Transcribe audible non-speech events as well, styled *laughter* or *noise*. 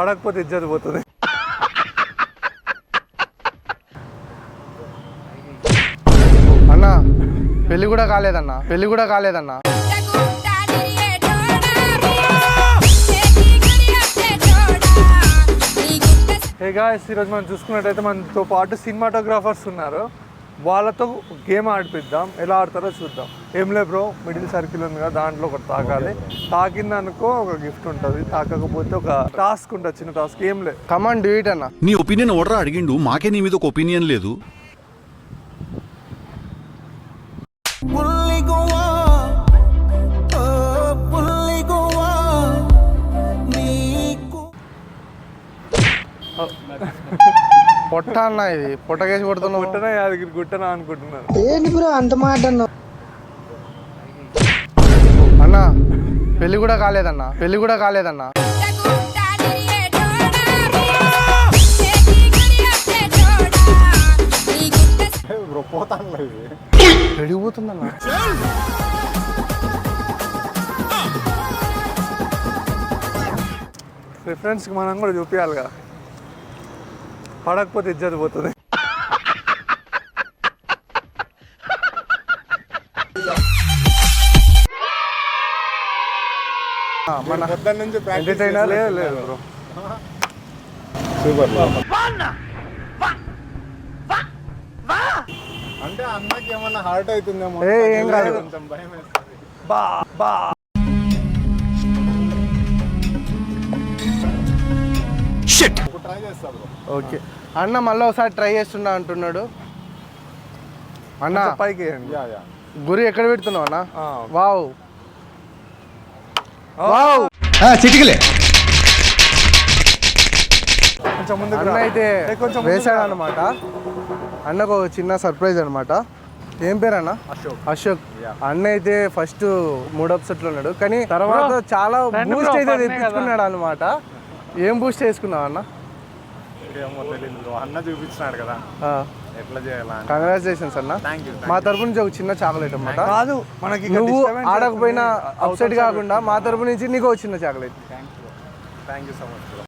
పడకపోతే ఇజ్జత్ పోతుంది. అన్న పెళ్ళి కూడా కాలేదన్న పెళ్ళి కూడా కాలేదన్న. హే గాయస్ ఈరోజు మనం చూసుకున్నట్టయితే మనతో పాటు సినిమాటోగ్రాఫర్స్ ఉన్నారు. వాళ్ళతో గేమ్ ఆడిపిద్దాం ఎలా ఆడతారో చూద్దాం. ఏం లే బ్రో మిడిల్ సర్కిల్ ఉంది కదా దాంట్లో ఒకటి తాకాలి. తాకిందనుకో ఒక గిఫ్ట్ ఉంటుంది తాకకపోతే ఒక టాస్క్ ఉంటుంది చిన్న టాస్క్ ఏం లే కమాన్ డూ ఇట్ అన్న. నీ ఒపీనియన్ ఓడరా అడిగిండు? మాకే నీ మీద ఒక ఒపీనియన్ లేదు. పుల్లిగువా ఓ పుల్లిగువా నీకు *laughs* పొట్ట అన్న ఇది. పొట్టకేసి కొడుతున్నావు. గుట్టనా యాదగిరి గుట్టనా అనుకుంటున్నాను. ఏంటి బ్రో అంత మాట అన్నావు? అన్న పెళ్ళి కూడా కాలేదన్న. పెళ్ళి కూడా కాలేదన్న. పెరిగిపోతుందన్న రిఫరెన్స్కి మనం కూడా చూపించాలి కదా పడకపోతే ఇజ్జత్ పోతుంది. ఆ, మన ఎంటర్టైనర్? లేదు లేదు. బ్రో. అంటే అన్నకి ఏమన్నా హార్ట్ అవుతుందేమో ఏ ఏం కాదు. కొంచెం భయం వేస్తుంది. బా బా. ఇప్పుడు ట్రై చేస్తా బ్రో ఓకే. అన్న మళ్ళీ ఒకసారి ట్రై చేస్తున్నా అంటున్నాడు. అన్న పైకి వేయండి యా యా. గురి ఎక్కడ పెడుతున్నావు అన్న. వావ్. వావ్. చిటికలే. కొంచెం ముందుకు అన్న. అయితే కొంచెం వేసాడు. అనమాట అన్నకు ఒక చిన్న సర్ప్రైజ్ అనమాట ఏం పేరు అన్న? అశోక్. అశోక్. అన్న అయితే ఫస్ట్ మూడు అప్సెట్లు ఉన్నాడు. కానీ తర్వాత చాలా బూస్ట్ అయితే తెప్పించుకున్నాడు అనమాట ఏం బూస్ట్ చేసుకున్నావు అన్న? ఏమో తెలియదు బ్రో. అన్న చూపించినాడు కదా. ఎట్లా చేయాలా కంగ్రాచులేషన్స్ అన్న. థ్యాంక్ యూ మా తరపు నుంచి ఒక చిన్న చాక్లెట్ అన్నమాట. కాదు మనకి ఇక్కడ నువ్వు ఆడకపోయినా. అప్సెట్ కాకుండా మా తరపు నుంచి నీకు ఒక చిన్న chocolate. Thank you thank you so much